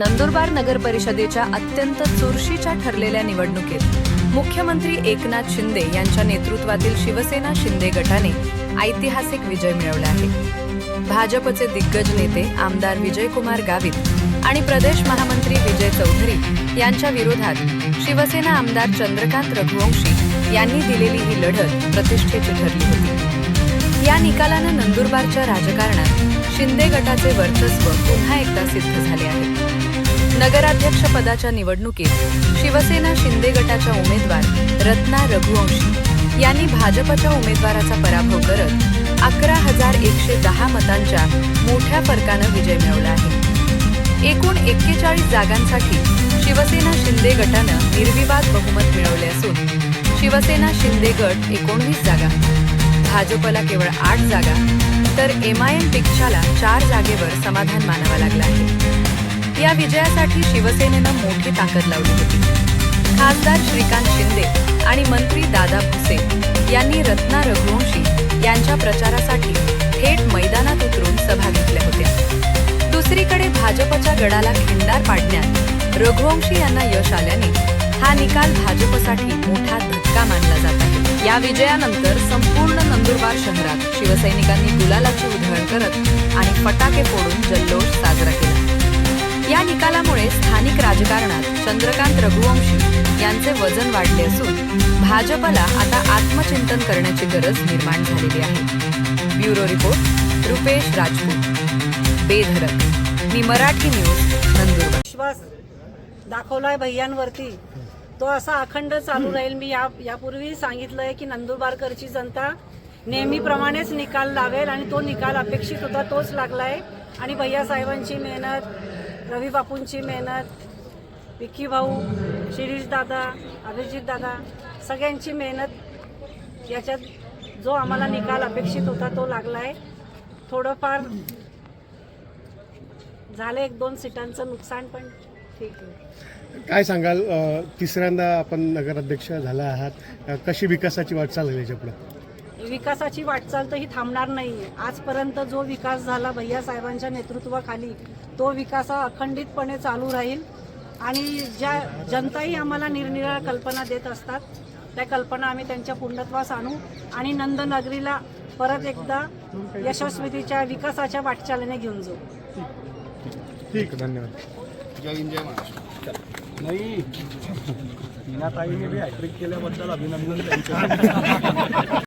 नंदुरबार नगर परिषदेच्या अत्यंत चुरशीच्या ठरलेल्या निवडणुकीत मुख्यमंत्री एकनाथ शिंदे यांच्या नेतृत्वातील शिवसेना शिंदे गटाने ऐतिहासिक विजय मिळवला आहे. भाजपचे दिग्गज नेते आमदार विजयकुमार गावित आणि प्रदेश महामंत्री विजय चौधरी यांच्या विरोधात शिवसेना आमदार चंद्रकांत रघुवंशी यांनी दिलेली ही लढत प्रतिष्ठेची ठरली होती. या निकालानं नंदुरबारच्या राजकारणात शिंदे गटाचे वर्चस्व पुन्हा एकदा सिद्ध झाले आहे. नगराध्यक्ष पदाच्या निवडणुकीत शिवसेना शिंदे गटाच्या उमेदवार रत्ना रघुवंशी यांनी भाजपच्या उमेदवाराचा पराभव करत अकरा हजार एकशे दहा मतांच्या मोठ्या फरकानं विजय मिळवला आहे. एकूण एक्केचाळीस जागांसाठी शिवसेना शिंदे गटानं निर्विवाद बहुमत मिळवले असून शिवसेना शिंदे गट एकोणवीस जागा भाजपला केवळ आठ जागा तर एमआयएम पिक्षाला चार जागेवर समाधान मानावं लागलं आहे. या विजयासाठी शिवसेनेनं मोठी ताकद लावली होती. खासदार श्रीकांत शिंदे आणि मंत्री दादा भुसे यांनी रत्ना रघुवंशी यांच्या प्रचारासाठी थेट मैदानात उतरून सभा घेतल्या होत्या. दुसरीकडे भाजपच्या गडाला खिंडार पाडण्यात रघुवंशी यांना यश आल्याने हा निकाल भाजपसाठी मोठा धक्का मानला जात आहे. या विजयानंतर संपूर्ण नंदुरबार शहरात शिवसैनिकांनी गुलालाची उधळण करत आणि फटाके फोडून जल्लोष साजरा केला. या निकालामुळे स्थानिक राजकारणात चंद्रकांत रघुवंशी यांचे वजन वाढले असून भाजपला आता आत्मचिंतन करण्याची गरज निर्माण झालेली आहे. Bureau report Rupesh Rajput. बेधरक मी मराठी न्यूज नंदुरबार. विश्वास दाखवलाय भैयांवरती. तो असा अखंड चालू राहील. मी या यापूर्वी सांगितलंय की नंदुरबारकरची जनता नेहमीप्रमाणेच निकाल लागेल आणि तो निकाल अपेक्षित होता तोच लागलाय. आणि भैया साहेबांची मेहनत रवी बापूंची मेहनत विक्की भाऊ शिरीष दादा अभिजित दादा सगळ्यांची मेहनत याच्यात जो आम्हाला निकाल अपेक्षित होता तो लागलाय. थोडंफार झालं एक दोन सीटांचं नुकसान पण ठीक आहे. काय सांगाल? तिसऱ्यांदा आपण नगराध्यक्ष झाला आहात. कशी विकासाची वाटचाल झाली याच्यापुढे विकासाची वाटचाल तर ही थांबणार नाही आजपर्यंत जो विकास झाला भैया साहेबांच्या नेतृत्वाखाली तो विकास हा अखंडितपणे चालू राहील. आणि ज्या जनताही आम्हाला निरनिराळ्या कल्पना देत असतात त्या कल्पना आम्ही त्यांच्या पूर्णत्वास आणू. आणि नंदनगरीला परत एकदा यशस्वीतेच्या विकासाच्या वाटचालीने घेऊन जाऊ. ठीक धन्यवाद. जय हिंद जय महाराष्ट्र. नाही मीनाताईने बी हॅट्रिक केल्याबद्दल अभिनंदन त्यांचं.